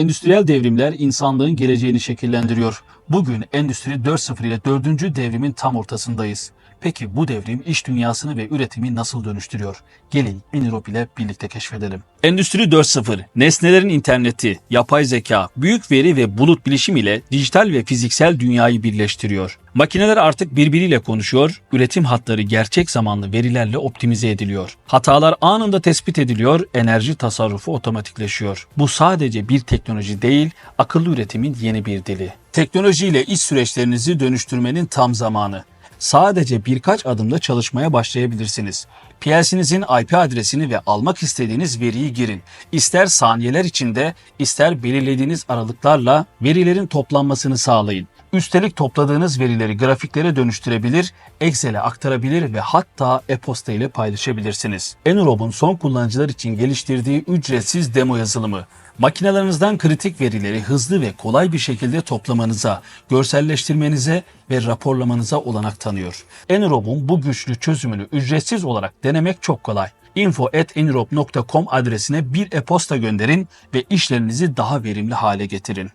Endüstriyel devrimler insanlığın geleceğini şekillendiriyor. Bugün Endüstri 4.0 ile 4. devrimin tam ortasındayız. Peki bu devrim iş dünyasını ve üretimi nasıl dönüştürüyor? Gelin Enirop ile birlikte keşfedelim. Endüstri 4.0, nesnelerin interneti, yapay zeka, büyük veri ve bulut bilişim ile dijital ve fiziksel dünyayı birleştiriyor. Makineler artık birbiriyle konuşuyor, üretim hatları gerçek zamanlı verilerle optimize ediliyor. Hatalar anında tespit ediliyor, enerji tasarrufu otomatikleşiyor. Bu sadece bir teknoloji değil, akıllı üretimin yeni bir dili. Teknolojiyle iş süreçlerinizi dönüştürmenin tam zamanı. Sadece birkaç adımda çalışmaya başlayabilirsiniz. PLC'nizin IP adresini ve almak istediğiniz veriyi girin. İster saniyeler içinde, ister belirlediğiniz aralıklarla verilerin toplanmasını sağlayın. Üstelik topladığınız verileri grafiklere dönüştürebilir, Excel'e aktarabilir ve hatta e-posta ile paylaşabilirsiniz. Enurob'un son kullanıcılar için geliştirdiği ücretsiz demo yazılımı, makinelerinizden kritik verileri hızlı ve kolay bir şekilde toplamanıza, görselleştirmenize ve raporlamanıza olanak tanıyor. Enurob'un bu güçlü çözümünü ücretsiz olarak denemek çok kolay. info.enurop.com adresine bir e-posta gönderin ve işlerinizi daha verimli hale getirin.